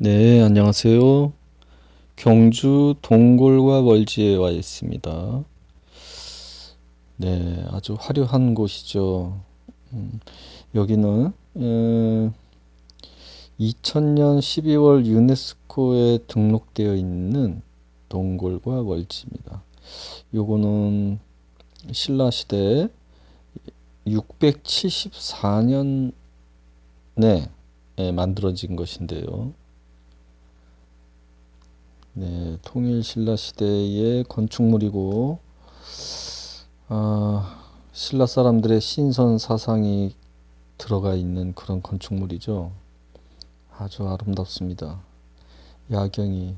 네, 안녕하세요. 경주 동골과 월지에 와 있습니다. 네, 아주 화려한 곳이죠. 음, 여기는 에, 2000년 12월 유네스코에 등록되어 있는 동골과 월지입니다. 요거는 신라 시대 674년에 만들어진 것인데요. 네, 통일 신라 시대의 건축물이고, 아, 신라 사람들의 신선 사상이 들어가 있는 그런 건축물이죠. 아주 아름답습니다. 야경이.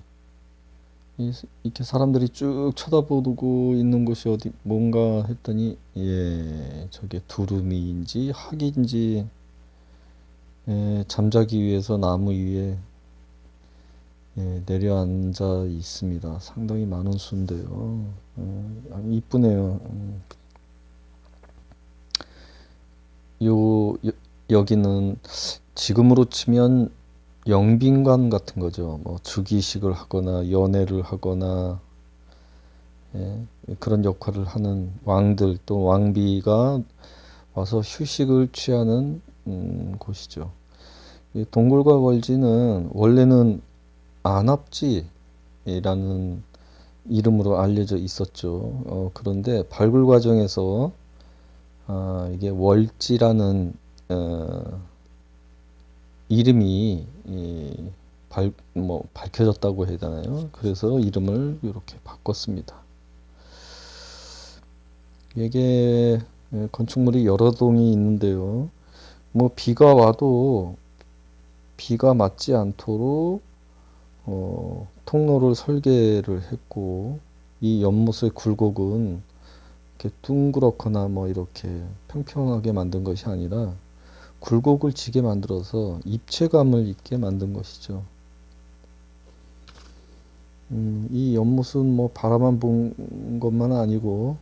이- 이렇게 사람들이 쭉 쳐다보고 있는 곳이 어디, 뭔가 했더니, 예, 저게 두루미인지 학인지, 예, 잠자기 위해서 나무 위에 예, 내려앉아 있습니다. 상당히 많은 수인데요. 어, 아, 이쁘네요. 음. 요, 여, 여기는 지금으로 치면 영빈관 같은 거죠. 뭐 즉위식을 하거나 연회를 하거나 예, 그런 역할을 하는 왕들 또 왕비가 와서 휴식을 취하는 음, 곳이죠. 이 동굴과 월지는 원래는 안압지라는 이름으로 알려져 있었죠. 어, 그런데 발굴 과정에서 아, 이게 월지라는 어, 이름이 이, 발, 뭐 밝혀졌다고 해야 되나요? 그래서 이름을 이렇게 바꿨습니다. 이게 예, 건축물이 여러 동이 있는데요. 뭐 비가 와도 비가 맞지 않도록 어, 통로를 설계를 했고 이 연못의 굴곡은 이렇게 둥그렇거나 뭐 이렇게 평평하게 만든 것이 아니라 굴곡을 지게 만들어서 입체감을 있게 만든 것이죠. 음, 이 연못은 뭐 바라만 본 것만 아니고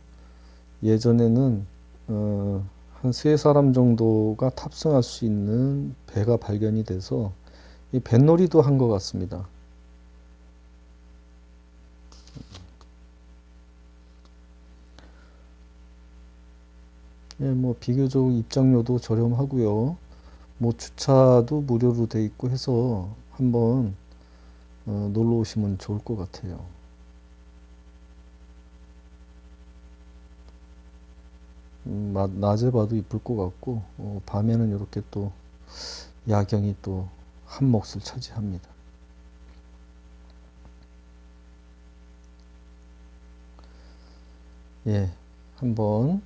예전에는 어, 한 세 사람 정도가 탑승할 수 있는 배가 발견이 돼서 이 뱃놀이도 한 것 같습니다. 예, 뭐 비교적 입장료도 저렴하고요. 뭐 주차도 무료로 돼 있고 해서 한번 어, 놀러 오시면 좋을 것 같아요. 음, 마- 낮에 봐도 이쁠 것 같고 어, 밤에는 이렇게 또 야경이 또 한 몫을 차지합니다. 예, 한번 어,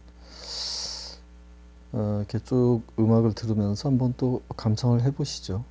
이렇게 쭉 음악을 들으면서 한번 또 감상을 해보시죠.